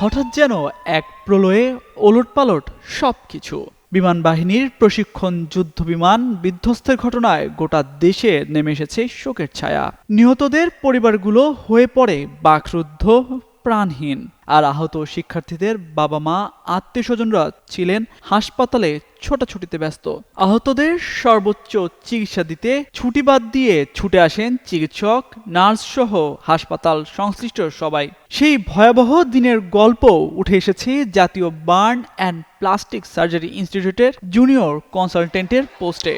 হঠাৎ যেন এক প্রলয়ে ওলটপালট সব কিছু বিমান বাহিনীর প্রশিক্ষণ যুদ্ধ বিমান বিধ্বস্তের ঘটনায় গোটা দেশে নেমে এসেছে শোকের ছায়া। নিহতদের পরিবারগুলো হয়ে পড়ে বাকরুদ্ধ প্রাণহীন। আর আহত শিক্ষার্থীদের বাবা মা আত্মীয় স্বজনরা ছিলেন হাসপাতালে ছোটাছুটিতে ব্যস্ত। আহতদের সর্বোচ্চ চিকিৎসা দিতে ছুটি বাদ দিয়ে ছুটে আসেন চিকিৎসক নার্স সহ হাসপাতাল সংশ্লিষ্ট সবাই। সেই ভয়াবহ দিনের গল্প উঠে এসেছে জাতীয় বার্ন অ্যান্ড প্লাস্টিক সার্জারি ইনস্টিটিউটের জুনিয়র কনসালটেন্টের পোস্টে।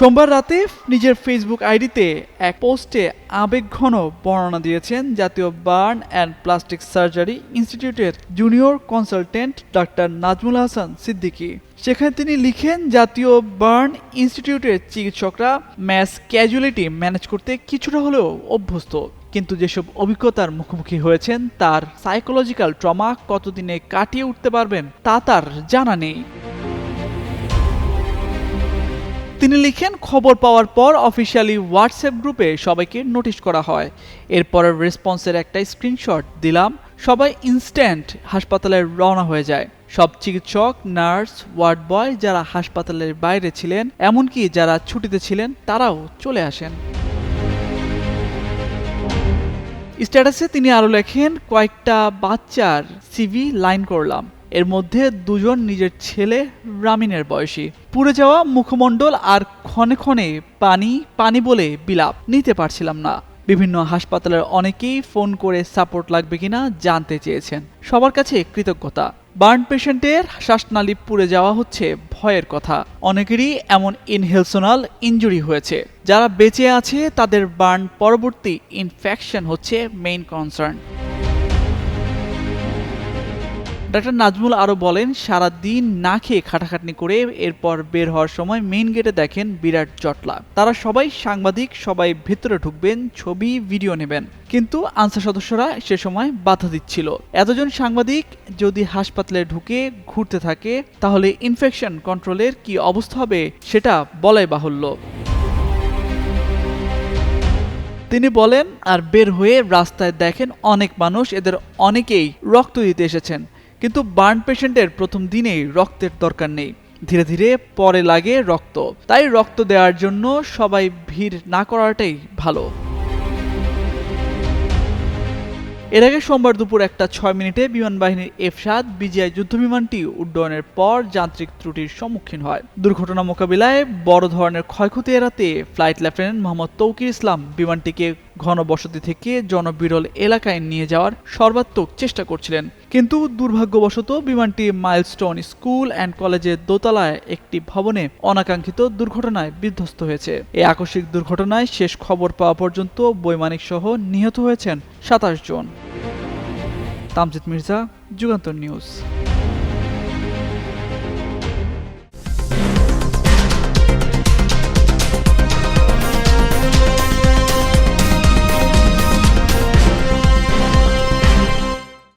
সোমবার রাতে নিজের ফেসবুক আইডিতে এক পোস্টে আবেগঘন বর্ণনা দিয়েছেন জাতীয় বার্ন অ্যান্ড প্লাস্টিক সার্জারি ইনস্টিটিউটের junior consultant doctor Nazmul Hasan Siddiqui. সেখানে তিনি লিখেন, জাতীয় বার্ন ইনস্টিটিউটের চিকিৎসকরা ম্যাস ক্যাজুয়ালিটি ম্যানেজ করতে কিছুটা হলেও অভ্যস্ত। কিন্তু যেসব অভিজ্ঞতার মুখোমুখি হয়েছেন, তার সাইকোলজিক্যাল ট্রমা কতদিনে কাটিয়ে উঠতে পারবেন, তা তার জানা নেই। তিনি লিখেন, খবর পাওয়ার পর অফিসিয়ালি হোয়াটসঅ্যাপ গ্রুপে সবাইকে নোটিশ করা হয়। এরপরের রেসপন্সের একটা স্ক্রিনশট দিলাম। সবাই ইনস্ট্যান্ট হাসপাতালে রওনা হয়ে যায়। সব চিকিৎসক, নার্স, ওয়ার্ড বয় যারা হাসপাতালের বাইরে ছিলেন, এমনকি যারা ছুটিতে ছিলেন, তারাও চলে আসেন। স্ট্যাটাসে তিনি আরও লেখেন, কয়েকটা বাচ্চার সিভি লাইন করলাম। এর মধ্যে দুজন নিজের ছেলে রামিনের বয়সী। পুড়ে যাওয়া মুখমণ্ডল আর ক্ষণে ক্ষণে পানি পানি বলে বিলাপ নিতে পারছিলাম না। বিভিন্ন হাসপাতালের অনেকেই ফোন করে সাপোর্ট লাগবে কিনা জানতে চেয়েছেন। সবার কাছে কৃতজ্ঞতা। বার্ন পেশেন্টের শ্বাসনালী পুড়ে যাওয়া হচ্ছে ভয়ের কথা। অনেকেরই এমন ইনহেলসোনাল ইনজুরি হয়েছে। যারা বেঁচে আছে, তাদের বার্ন পরবর্তী ইনফেকশন হচ্ছে মেইন কনসার্ন ডাক্তার নাজমুল আরও বলেন, সারা দিন না খেয়ে খাটাখাটনি করে এরপর বের হওয়ার সময় মেইন গেটে দেখেন বিরাট জটলা। তারা সবাই সাংবাদিক, সবাই ভেতরে ঢুকবেন, ছবি ভিডিও নেবেন। কিন্তু আনসার সদস্যরা সে সময় বাধা দিচ্ছিল। এতজন সাংবাদিক যদি হাসপাতালে ঢুকে ঘুরতে থাকে, তাহলে ইনফেকশন কন্ট্রোলের কি অবস্থা হবে সেটা বলাই বাহুল্য। তিনি বলেন, আর বের হয়ে রাস্তায় দেখেন অনেক মানুষ, এদের অনেকেই রক্ত দিতে এসেছেন। কিন্তু বার্ন পেশেন্টের প্রথম দিনেই রক্তের দরকার নেই। ধীরে ধীরে পরে লাগে রক্ত। তাই রক্ত দেওয়ার জন্য সবাই ভিড় না করাটাই ভালো। এর আগে সোমবার দুপুর একটা ছয় মিনিটে বিমান বাহিনীর এফ সাত বিজিআই যুদ্ধবিমানটি উড্ডয়নের পর যান্ত্রিক ত্রুটির সম্মুখীন হয়। দুর্ঘটনা মোকাবিলায় বড় ধরনের ক্ষয়ক্ষতি এড়াতে ফ্লাইট লেফটেন্যান্ট মোহাম্মদ তৌকির ইসলাম বিমানটিকে ঘনবসতি থেকে জনবিরল এলাকায় নিয়ে যাওয়ার সর্বাত্মক চেষ্টা করছিলেন। কিন্তু দুর্ভাগ্যবশত বিমানটি মাইলস্টোন স্কুল অ্যান্ড কলেজের দোতলায় একটি ভবনে অনাকাঙ্ক্ষিত দুর্ঘটনায় বিধ্বস্ত হয়েছে। এই আকস্মিক দুর্ঘটনায় শেষ খবর পাওয়া পর্যন্ত বৈমানিক সহ নিহত হয়েছেন সাতাশ জন। তামজিদ মির্জা, যুগান্তর নিউজ।